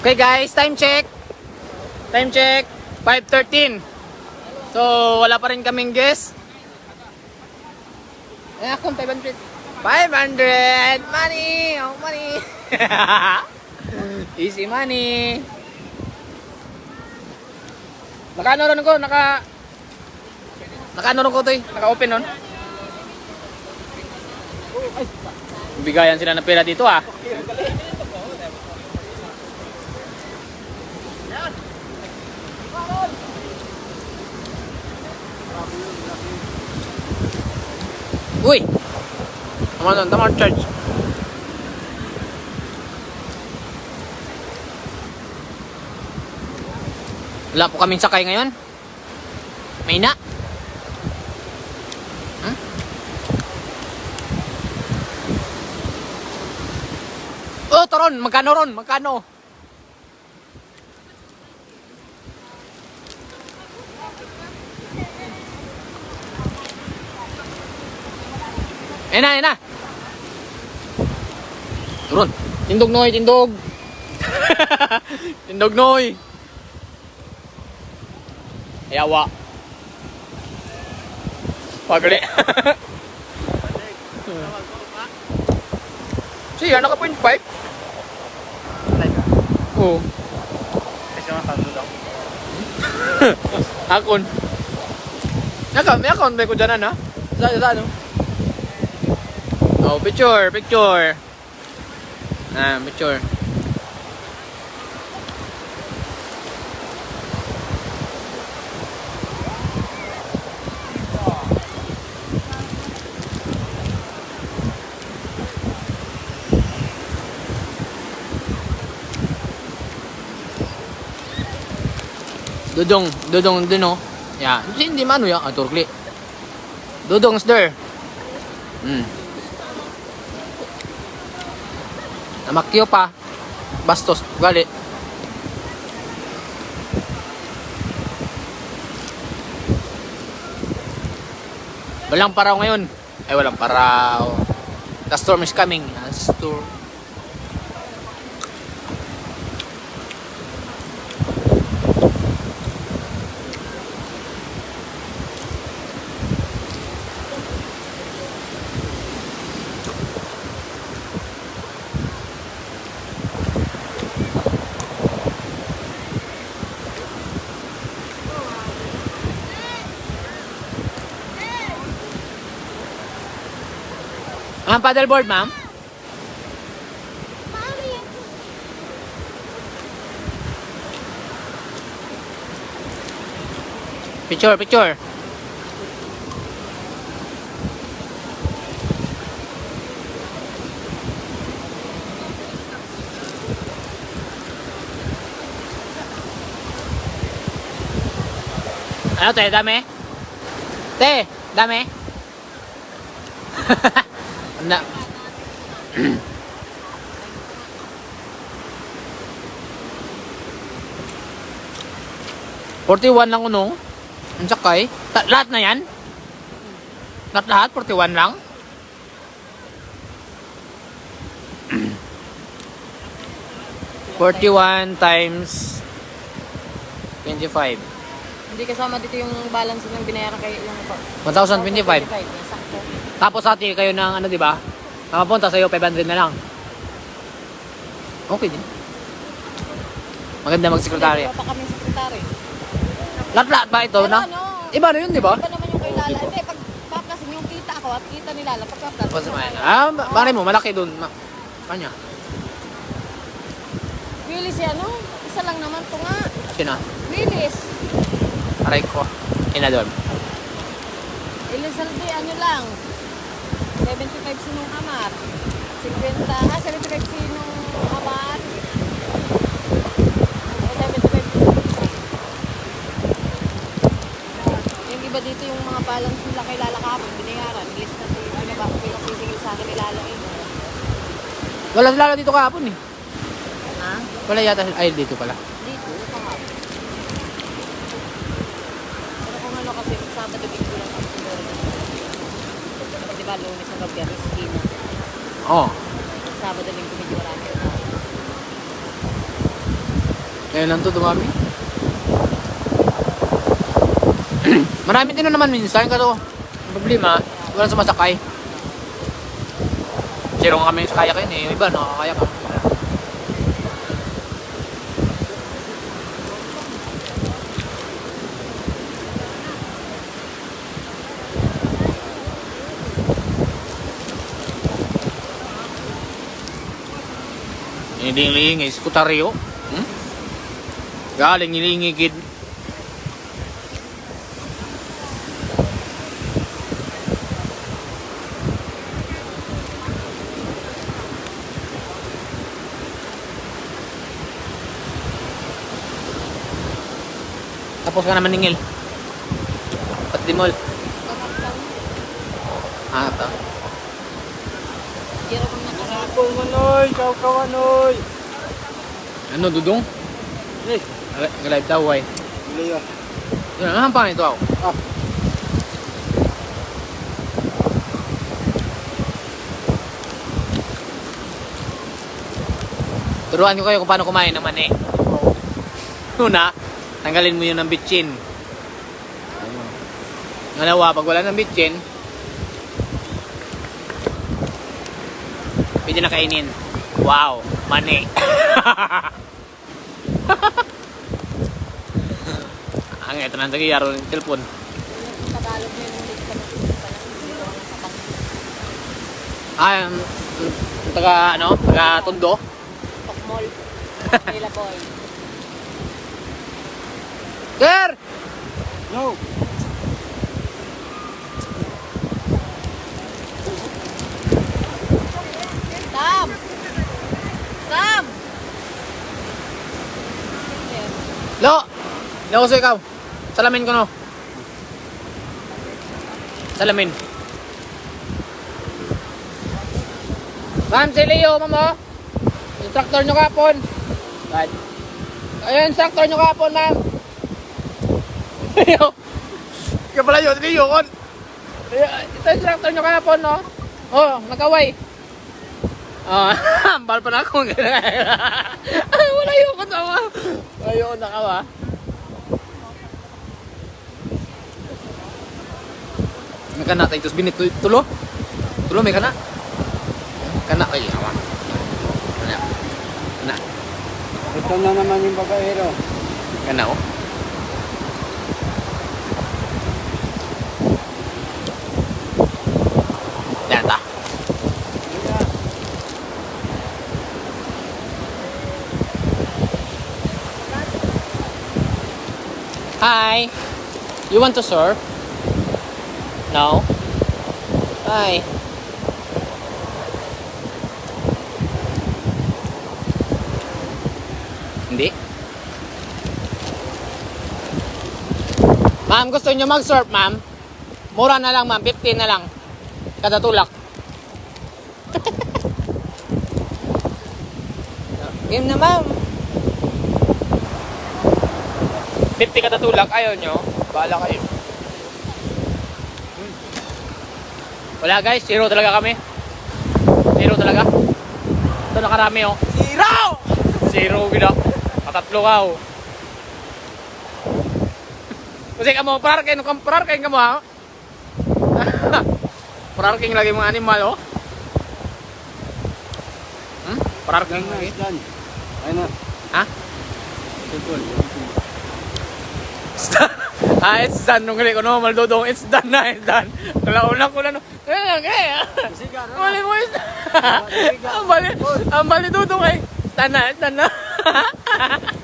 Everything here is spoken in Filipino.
Okay guys, time check. Time check. 5.13. So, wala pa rin kaming guess. Eh, akong 500. 500! Money! Oh, money! Easy money! Naka ano rin ko? Naka... Naka ano rin ko to eh? Naka open nun? Bigayan sila ng pera dito ah. Uy! Tama doon, tama charge. Wala po kaming sakay ngayon. May na. Hmm? Oh, taron, magkano ron? Magkano? Ayan na, ayan na. Turon. Tindog noy, tindog. tindog noy. Yawa. Pagli. Siya, naka point five. Oo. Kasi mga kando lang. Akon. Naka, may account ba ko dyan, ano? Sa, sa, ano? Oh, picture, picture. Ah, picture. Dudong, dudong din oh. Ya, hindi man ya, ah, turkli. Dudong is there. Hmm. Namakyo pa. Bastos, gali. Walang paraw ngayon. Ay, walang paraw. The storm is coming. Ah, storm. Ma'am, paddleboard, ma'am? Picture, picture. Ano te, dami? Te, dami? Na. Forty-one lang unong. Ang sakay. Ta- lahat na yan? Lahat lahat? 41 lang? Forty-one times twenty-five. Hindi kasama dito yung balance ng binayaran kayo yung 1,025. Sakto. Tapos ate kayo ng ano, di ba? Nakapunta sa'yo, 500 na lang. Okay din. Maganda mag-sekretary. Hindi pa kami sekretary. Lahat-lahat ba ito Pero na? ano, Iba na yun, di ba? iba naman yung kay Lala. Hindi, pag paplasin yung kita ako at kita ni Lala, pag paplasin. Ah, bakit mo, malaki dun. Ma kanya. Willis yan, ano? Isa lang naman to nga. Sino? Willis. Aray ko. Ina doon. Elizalde, ano lang. 75 sinong amat. 50, ah, 75 sinong amat. O, 75 Yung iba dito yung mga balance nila kay Lala kahapon, binayaran. List na ito yung pinaba, pinasisingil sa akin ni Lala eh. Wala lalo dito kahapon eh. Ha? Wala yata. Ay, dito pala. Dito, kahapon. Pero kung ano kasi, Sabado, Linggo lang ako doon. Di ba, lunes ang gabi, Ristina. Oo. Oh. Sabado, Linggo, medyo marami na. Ngayon lang to dumami. Marami din na naman minsan kato. Ang problema, walang sumasakay. Zero nga kami sa kayak yun eh. Iba, nakakayak ka. Hindi lingi, skutaryo. Hmm? Galing lingi kid. Tapos ka naman ningil. Pat di mall. Ah, ta. Zero kung Kapon manoy, kaw kawanoy. Ano, dudong? Eh, Nag-live daw, ay. Leo. Yan, ang hampang ito ako. Ah. Turuan ko kayo kung paano kumain ng mani. Una, tanggalin mo yun ng bitchin. Ngalawa, pag wala ng bitchin, pwede na kainin. Wow, mani. Ang ito nang nagyaro ng telepon. Ah, um, taga ano, taga Tondo. Pokmol. Nila boy. Sir! No. Lo! Lo ko ikaw. Salamin ko no. Salamin. Ma'am, si Leo, ma'am oh. Instructor nyo kapon. Right. Ayun, instructor nyo kapon, ma'am. Leo. Ikaw pala yun, Leo. kon. Ito instructor nyo kapon, no? Oh, nagaway. Oh, ambal pa na ako. Wala yung katawa. Wala yung nakawa. May kana tayo tos binit tulo. Tulo may kana. Kana ay awa. Kana. Kana. Ito na naman yung babaero. Kana oh. Yan ta. Hi. You want to surf? No. Hi. Hindi. Ma'am, gusto niyo mag-surf, ma'am? Mura na lang, ma'am. 15 na lang. Kada tulak. Game na, ma'am. 50 kada tulak. Ayaw nyo? Bahala kayo. Hmm. Wala guys, zero talaga kami. Zero talaga. Ito nakarami oh. Zero! Zero gina. Patatlo ka oh. Kasi ka mo, parking, kung parking ka mo ha. parking lagi mga animal oh. Hmm? Parking Yan na, lagi. Ayun na. Ha? Ah, it's done. Nung huli ko no, maldodong, it's done na, it's done. Kalauna ko na no. Eh. Sigar na. Mali mo is. Ang mali, ang mali dudong eh. Tana, tana.